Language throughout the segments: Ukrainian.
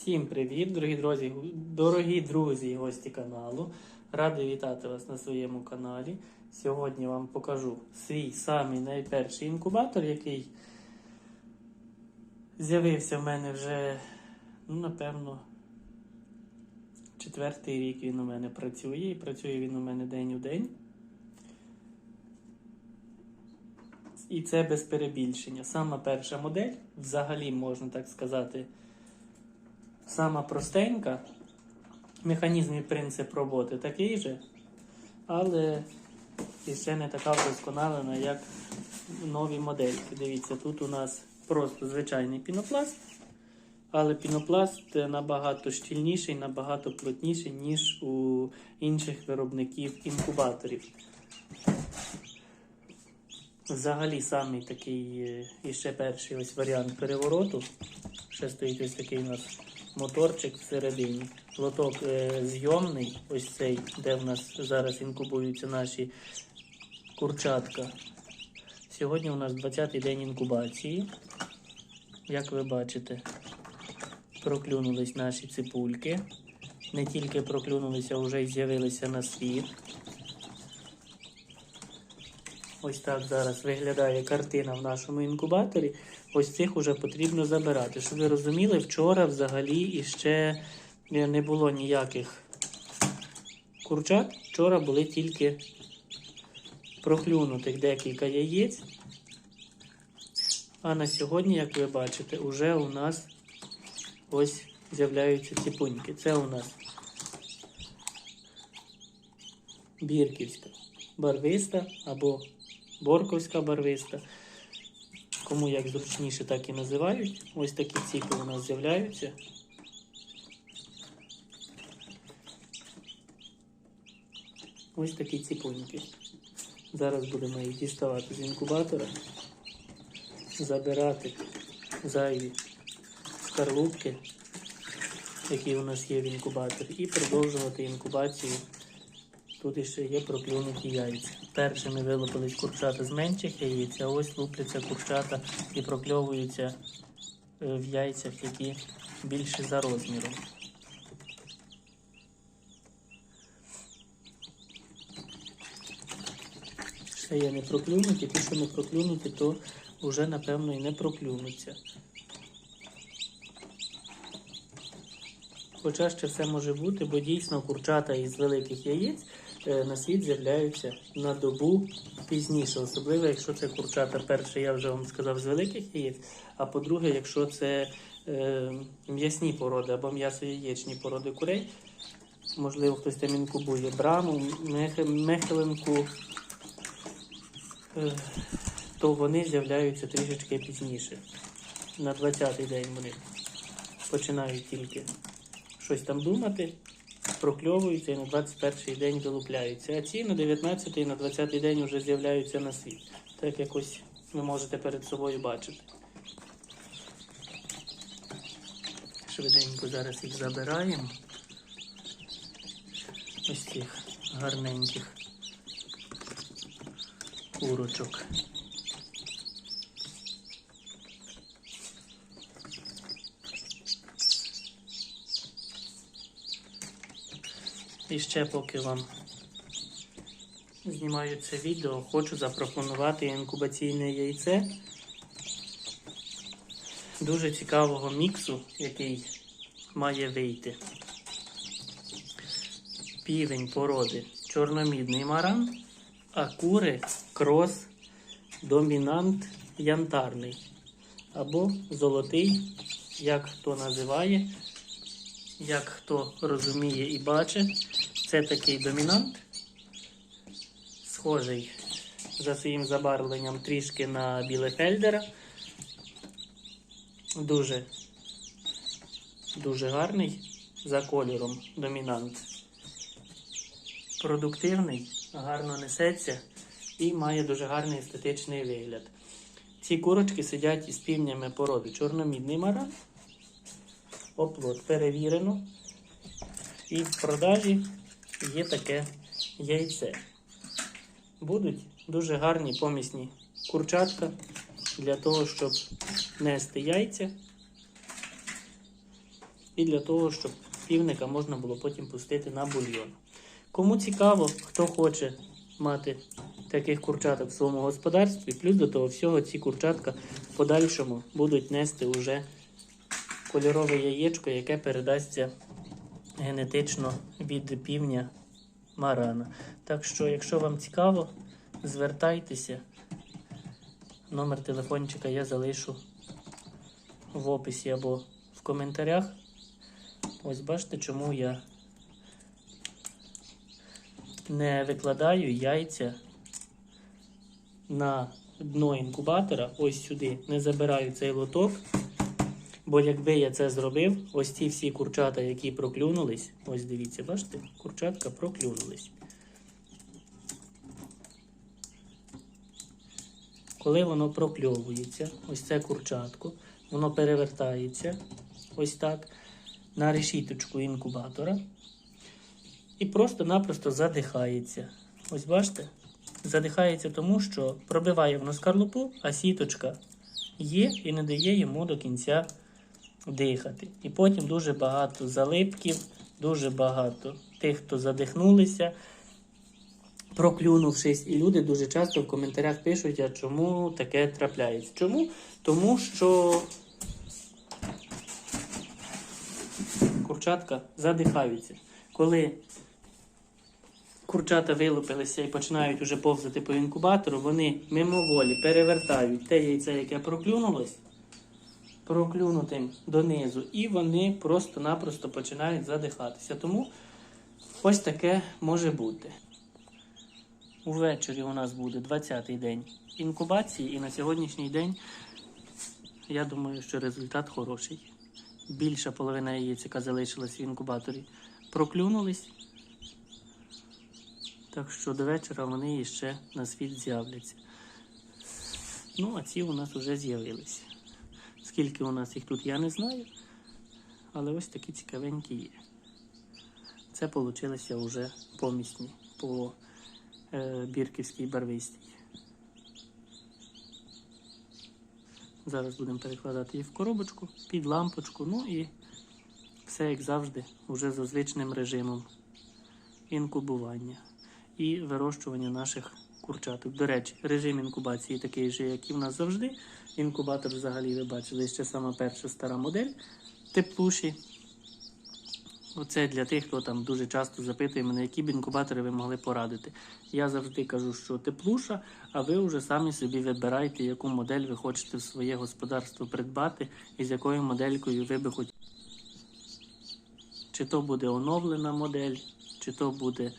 Всім привіт, дорогі друзі, дорогі друзі і гості каналу. Радий вітати вас на своєму каналі. Сьогодні вам покажу свій самий найперший інкубатор, який з'явився в мене вже, ну, напевно, четвертий рік він у мене працює і працює він у мене день у день. І це без перебільшення. Сама перша модель, взагалі можна так сказати, сама простенька. Механізм і принцип роботи такий же, але ще не така вдосконалена, як нові модельки. Дивіться, тут у нас просто звичайний пінопласт, але пінопласт набагато щільніший, набагато плотніший, ніж у інших виробників інкубаторів. Взагалі самий такий е, і ще перший ось варіант перевороту. Ще стоїть ось такий у нас моторчик всередині. Лоток е, зйомний, ось цей, де в нас зараз інкубуються наші курчатка. Сьогодні у нас 20-й день інкубації. Як ви бачите, проклюнулись наші ципульки. Не тільки проклюнулися, а вже й з'явилися на світ. Ось так зараз виглядає картина в нашому інкубаторі. Ось цих уже потрібно забирати. Щоб ви розуміли, вчора взагалі іще не було ніяких курчат. Вчора були тільки проклюнутих декілька яєць. А на сьогодні, як ви бачите, уже у нас ось з'являються ціпуньки. Це у нас бірківська барвиста або борковська барвиста. Кому як зручніше, так і називають. Ось такі ціпи у нас з'являються. Ось такі ціпоньки. Зараз будемо їх діставати з інкубатора, забирати зайві скарлупки, які у нас є в інкубаторі, і продовжувати інкубацію Тут ще є проклюнуті яйця. Першими вилупились курчата з менших яєць, а ось лупляться курчата і прокльовуються е, в яйцях, які більші за розміром. Ще є не проклюнуті, ті, що не проклюнуті, то вже, напевно, і не проклюнуться. Хоча ще все може бути, бо дійсно курчата із великих яєць е, на світ з'являються на добу пізніше, особливо, якщо це курчата, перше, я вже вам сказав, з великих яєць, а по-друге, якщо це е, м'ясні породи або м'ясо-яєчні породи курей, можливо, хтось там інкубує браму, мех, мехеленку, е, то вони з'являються трішечки пізніше. На 20-й день вони починають тільки щось там думати, прокльовуються і на 21-й день вилупляються. А ці на 19-й і на 20-й день вже з'являються на світ. Так якось ви можете перед собою бачити. Швиденько зараз їх забираємо. Ось цих гарненьких курочок. І ще поки вам знімаю це відео, хочу запропонувати інкубаційне яйце дуже цікавого міксу, який має вийти. Півень породи чорномідний маран, а кури крос домінант янтарний або золотий, як хто називає, як хто розуміє і бачить. Це такий домінант, схожий за своїм забарвленням трішки на білефельдера. Дуже, дуже гарний за кольором домінант. Продуктивний, гарно несеться і має дуже гарний естетичний вигляд. Ці курочки сидять із півнями породи чорномідний маран. Оплот перевірено. І в продажі є таке яйце. Будуть дуже гарні помісні курчатка для того, щоб нести яйця і для того, щоб півника можна було потім пустити на бульйон. Кому цікаво, хто хоче мати таких курчаток в своєму господарстві, плюс до того всього ці курчатка в подальшому будуть нести уже кольорове яєчко, яке передасться генетично від півня марана. Так що, якщо вам цікаво, звертайтеся. Номер телефончика я залишу в описі або в коментарях. Ось бачите, чому я не викладаю яйця на дно інкубатора, ось сюди, не забираю цей лоток. Бо якби я це зробив, ось ці всі курчата, які проклюнулись, ось дивіться, бачите, курчатка проклюнулись. Коли воно прокльовується, ось це курчатко, воно перевертається ось так на решіточку інкубатора і просто-напросто задихається. Ось бачите? Задихається тому, що пробиває воно скорлупу, а сіточка є і не дає йому до кінця дихати. І потім дуже багато залипків, дуже багато тих, хто задихнулися, проклюнувшись. І люди дуже часто в коментарях пишуть, а чому таке трапляється. Чому? Тому що курчатка задихаються. Коли курчата вилупилися і починають уже повзати по інкубатору, вони мимоволі перевертають те яйце, яке проклюнулось, проклюнутим донизу, і вони просто-напросто починають задихатися. Тому ось таке може бути. Увечері у нас буде 20-й день інкубації, і на сьогоднішній день я думаю, що результат хороший. Більша половина яєць, яка залишилась в інкубаторі, проклюнулись. Так що до вечора вони ще на світ з'являться. Ну, а ці у нас вже з'явилися. Скільки у нас їх тут, я не знаю. Але ось такі цікавенькі є. Це получилися вже помісні по е, бірківській барвистій. Зараз будемо перекладати їх в коробочку під лампочку. Ну і все як завжди, вже за звичним режимом інкубування і вирощування наших курчаток. До речі, режим інкубації такий же, як і в нас завжди. Інкубатор взагалі ви бачили ще сама перша стара модель теплуші. Оце для тих, хто там дуже часто запитує мене, які б інкубатори ви могли порадити. Я завжди кажу, що теплуша, а ви вже самі собі вибирайте, яку модель ви хочете в своє господарство придбати і з якою моделькою ви би хотіли. Чи то буде оновлена модель, чи то буде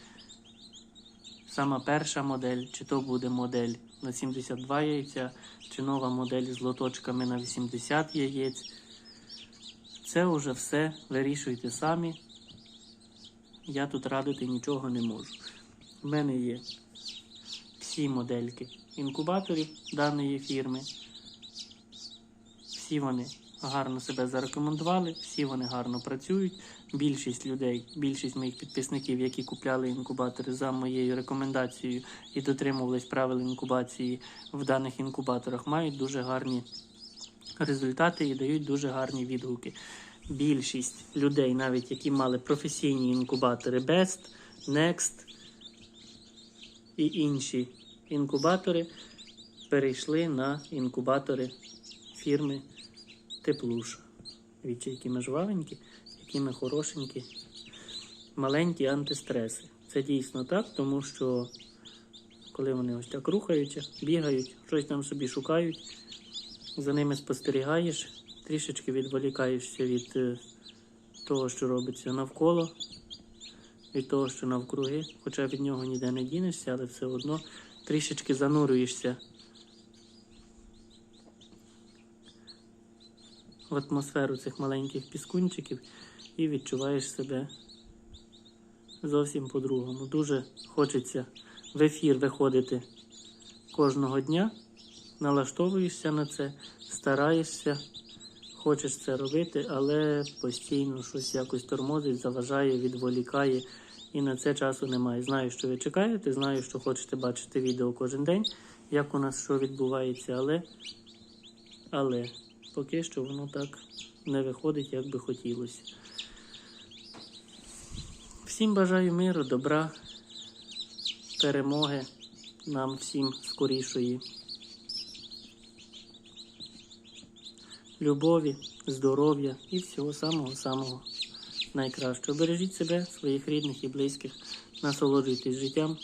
сама перша модель, чи то буде модель на 72 яйця, чи нова модель з лоточками на 80 яєць. Це вже все вирішуйте самі. Я тут радити нічого не можу. У мене є всі модельки інкубаторів даної фірми. Всі вони гарно себе зарекомендували, всі вони гарно працюють. Більшість людей, більшість моїх підписників, які купляли інкубатори за моєю рекомендацією і дотримувались правил інкубації в даних інкубаторах, мають дуже гарні результати і дають дуже гарні відгуки. Більшість людей, навіть які мали професійні інкубатори Best, Next і інші інкубатори, перейшли на інкубатори фірми Теплуша. Дивіться, які ми жвавенькі, які ми хорошенькі, маленькі антистреси. Це дійсно так, тому що коли вони ось так рухаються, бігають, щось там собі шукають, за ними спостерігаєш, трішечки відволікаєшся від е, того, що робиться навколо, від того, що навкруги, хоча від нього ніде не дінешся, але все одно трішечки занурюєшся в атмосферу цих маленьких піскунчиків і відчуваєш себе зовсім по-другому. Дуже хочеться в ефір виходити кожного дня, налаштовуєшся на це, стараєшся, хочеш це робити, але постійно щось якось тормозить, заважає, відволікає. І на це часу немає. Знаю, що ви чекаєте, знаю, що хочете бачити відео кожен день, як у нас що відбувається, але, але поки що воно так не виходить, як би хотілося. Всім бажаю миру, добра, перемоги, нам всім скорішої. Любові, здоров'я і всього самого-самого найкращого. Бережіть себе, своїх рідних і близьких, насолоджуйтесь життям,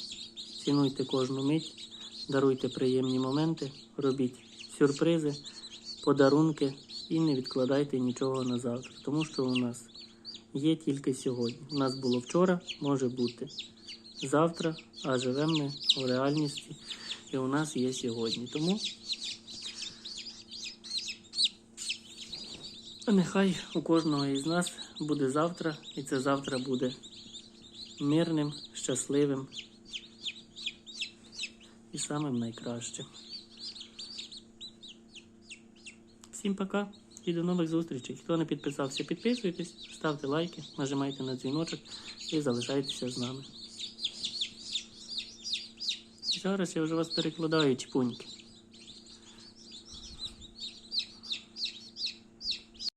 цінуйте кожну мить, даруйте приємні моменти, робіть сюрпризи, подарунки і не відкладайте нічого на завтра, тому що у нас є тільки сьогодні. У нас було вчора, може бути завтра, а живемо ми в реальності, і у нас є сьогодні. Тому нехай у кожного із нас буде завтра, і це завтра буде мирним, щасливим і самим найкращим. Всім пока і до нових зустрічей. Хто не підписався, підписуйтесь, ставте лайки, нажимайте на дзвіночок і залишайтеся з нами. Зараз я вже вас перекладаю, чпуньки.